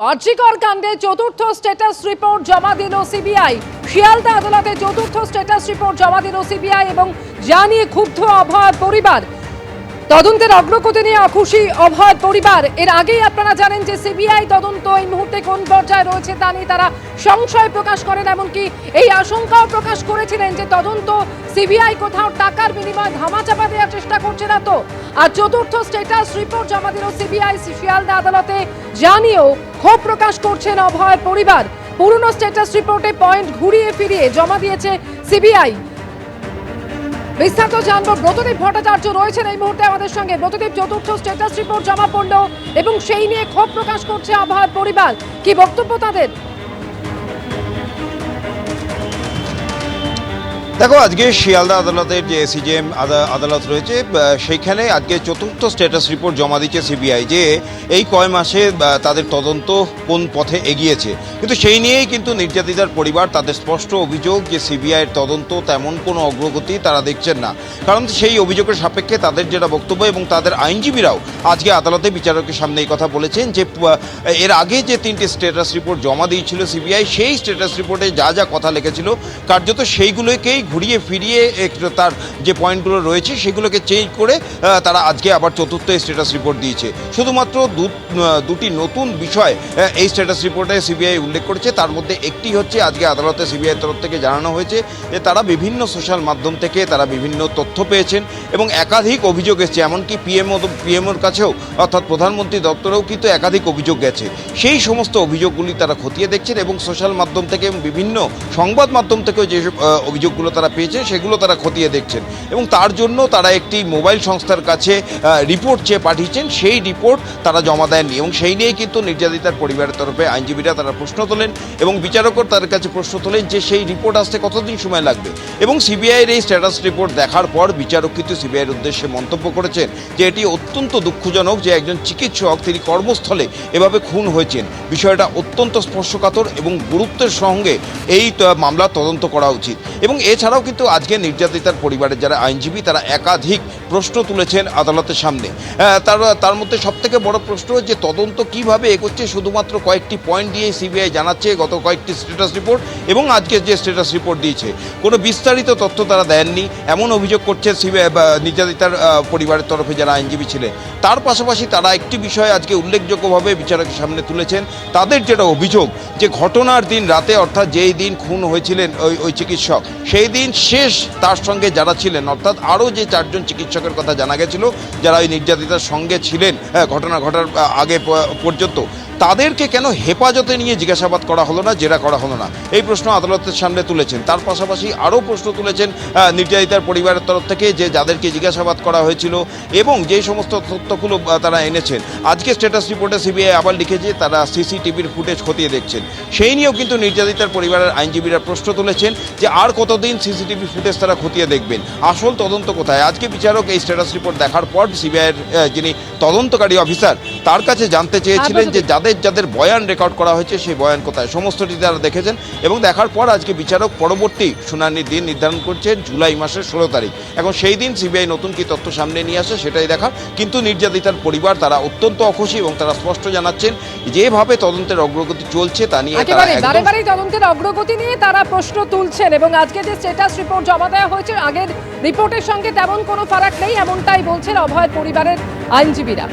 আর্জিকর কাণ্ডে চতুর্থ status report জমা দিল সিবিআই শিয়ালদা আদালতে চতুর্থ স্ট্যাটাস রিপোর্ট জমা দিল সিবিআই এবং জানিয়ে ক্ষুব্ধ অভয় পরিবার। তদন্তের অগ্রগতি নিয়ে অখুশি অভয় পরিবার। এর আগেই আপনারা জানেন যে সিবিআই তদন্ত এই মুহূর্তে কোন পর্যায়ে রয়েছে তা নিয়ে তারা সংশয় প্রকাশ করেন, এমনকি এই আশঙ্কাও প্রকাশ করেছিলেন যে তদন্ত সিবিআই কোথাও টাকার বিনিময়ে ধামাচাপা দেওয়ার চেষ্টা করছে না তো। আর চতুর্থ স্ট্যাটাস রিপোর্ট জমা দিল সিবিআই শিয়ালদা আদালতে। জানিয়েও ক্ষোভ প্রকাশ করছেন অভয় পরিবার। পুরনো স্ট্যাটাস রিপোর্টে পয়েন্ট ঘুরিয়ে ফিরিয়ে জমা দিয়েছে সিবিআই। বিস্তারিত জানব। ব্রতদীপ ভট্টাচার্য রয়েছেন এই মুহূর্তে আমাদের সঙ্গে। ব্রতদীপ, চতুর্থ স্ট্যাটাস রিপোর্ট জমা পড়ল এবং সেই নিয়ে ক্ষোভ প্রকাশ করছে আবহাওয়ার পরিবার। কি বক্তব্য তাদের? দেখো, আজকে শিয়ালদা আদালতের যে এসিজেএম আদালত রয়েছে সেইখানে আজকে চতুর্থ স্ট্যাটাস রিপোর্ট জমা দিচ্ছে সিবিআই যে এই কয় মাসে তাদের তদন্ত কোন পথে এগিয়েছে। কিন্তু সেই নিয়েই কিন্তু নির্যাতিতার পরিবার, তাদের স্পষ্ট অভিযোগ যে সিবিআইয়ের তদন্ত তেমন কোনো অগ্রগতি তারা দেখছেন না। কারণ সেই অভিযোগের সাপেক্ষে তাদের যেটা বক্তব্য এবং তাদের আইনজীবীরাও আজকে আদালতে বিচারকের সামনে এই কথা বলেছেন যে এর আগে যে তিনটি স্ট্যাটাস রিপোর্ট জমা দিয়েছিল সিবিআই, সেই স্ট্যাটাস রিপোর্টে যা যা কথা লিখেছিল, কার্যত সেইগুলোকেই ঘুরিয়ে ফিরিয়ে একটু তার যে পয়েন্টগুলো রয়েছে সেগুলোকে চেঞ্জ করে তারা আজকে আবার চতুর্থ স্ট্যাটাস রিপোর্ট দিয়েছে। শুধুমাত্র দুটি নতুন বিষয় এই স্ট্যাটাস রিপোর্টে সিবিআই উল্লেখ করেছে। তার মধ্যে একটি হচ্ছে আজকে আদালতে সিবিআই তরফ থেকে জানানো হয়েছে যে তারা বিভিন্ন সোশ্যাল মাধ্যম থেকে তারা বিভিন্ন তথ্য পেয়েছেন এবং একাধিক অভিযোগ এসেছে। এমনকি পিএমও পিএমওর কাছেও, অর্থাৎ প্রধানমন্ত্রী দপ্তরেও কিন্তু একাধিক অভিযোগ গেছে। সেই সমস্ত অভিযোগগুলি তারা খতিয়ে দেখছেন এবং সোশ্যাল মাধ্যম থেকে বিভিন্ন সংবাদ মাধ্যম থেকেও যে অভিযোগগুলো তারা পেয়েছেন, সেগুলো তারা খতিয়ে দেখছেন। এবং তার জন্য তারা একটি মোবাইল সংস্থার কাছে রিপোর্ট চেয়ে পাঠিয়েছেন, সেই রিপোর্ট তারা জমা দেননি। এবং সেই নিয়েই কিন্তু নির্যাতিতার পরিবারের তরফে আইনজীবীরা তারা প্রশ্ন তোলেন এবং বিচারকও তার কাছে প্রশ্ন তোলেন যে সেই রিপোর্ট আসতে কতদিন সময় লাগবে। এবং সিবিআইয়ের এই স্ট্যাটাস রিপোর্ট দেখার পর বিচারক কিন্তু সিবিআইয়ের উদ্দেশ্যে মন্তব্য করেছেন যে এটি অত্যন্ত দুঃখজনক যে একজন চিকিৎসক তিনি কর্মস্থলে এভাবে খুন হয়েছেন। বিষয়টা অত্যন্ত স্পর্শকাতর এবং গুরুত্বের সঙ্গে এই মামলার তদন্ত করা উচিত। এবং এছাড়াও কিন্তু আজকে নির্যাতিতার পরিবারের যারা আইনজীবী, তারা একাধিক প্রশ্ন তুলেছেন আদালতের সামনে। তার তার মধ্যে সবথেকে বড় প্রশ্ন যে তদন্ত কীভাবে এগোচ্ছে, শুধুমাত্র কয়েকটি পয়েন্ট দিয়ে সিবিআই জানাচ্ছে গত কয়েকটি স্ট্যাটাস রিপোর্ট এবং আজকে যে স্ট্যাটাস রিপোর্ট দিয়েছে, কোনো বিস্তারিত তথ্য তারা দেননি। এমন অভিযোগ করছে সিবিআই নির্যাতিতার পরিবারের তরফে যারা আইনজীবী ছিলেন। তার পাশাপাশি তারা একটি বিষয় আজকে উল্লেখযোগ্যভাবে বিচারকের সামনে তুলেছেন। তাদের যেটা অভিযোগ যে ঘটনার দিন রাতে, অর্থাৎ যেই দিন খুন হয়েছিলেন ওই ওই চিকিৎসক, সেই দিন শেষ তার সঙ্গে যারা ছিলেন অর্থাৎ আরও যে চারজন চিকিৎসকের কথা জানা গেছিল যারা ওই নির্যাতিতার সঙ্গে ছিলেন হ্যাঁ, ঘটনা ঘটার আগে পর্যন্ত। তাদেরকে কেন হেফাজতে নিয়ে জিজ্ঞাসাবাদ করা হলো না, জেরা করা হলো না? এই প্রশ্ন আদালতের সামনে তুলেছেন। তার পাশাপাশি আরও প্রশ্ন তুলেছেন নির্যাতিতার পরিবারের তরফ থেকে যে যাদেরকে জিজ্ঞাসাবাদ করা হয়েছিল এবং যে সমস্ত তথ্যগুলো তারা এনেছেন। আজকে স্ট্যাটাস রিপোর্টে সিবিআই আবার লিখেছে, তারা সিসিটিভির ফুটেজ খতিয়ে দেখছেন। সেই নিয়েও কিন্তু নির্যাতিতার পরিবারের আইনজীবীরা প্রশ্ন তুলেছেন যে আর কতদিন সিসিটিভি ফুটেজ তারা খতিয়ে দেখবেন? আসল তদন্ত কোথায়? আজকে বিচারক এই স্ট্যাটাস রিপোর্ট দেখার পর সিবিআইয়ের যিনি তদন্তকারী অফিসার তার কাছে জানতে চেয়েছিলেন যে যাদের যাদের বয়ান রেকর্ড করা হয়েছে সেই বয়ান কোথায়? সমস্তটি তারা দেখেছেন এবং দেখার পর আজকে বিচারক পরবর্তী শুনানির দিন নির্ধারণ করছেন জুলাই মাসের ষোলো তারিখ। এখন সেই দিন সিবিআই নতুন কি তথ্য সামনে নিয়ে আসে সেটাই দেখার। কিন্তু নির্যাতিতার পরিবার তারা অত্যন্ত অখুশি এবং তারা স্পষ্ট জানাচ্ছেন যেভাবে তদন্তের অগ্রগতি চলছে তা নিয়ে তারা একেবারে একদম বারে বারেই তদন্তের অগ্রগতি নিয়ে তারা প্রশ্ন তুলছেন এবং আজকে যে স্ট্যাটাস রিপোর্ট জমা দেওয়া হয়েছে আগের রিপোর্টের সঙ্গে তেমন কোনো ফারাক নেই এমনটাই বলছেন অভয় পরিবারের আইনজীবীরা।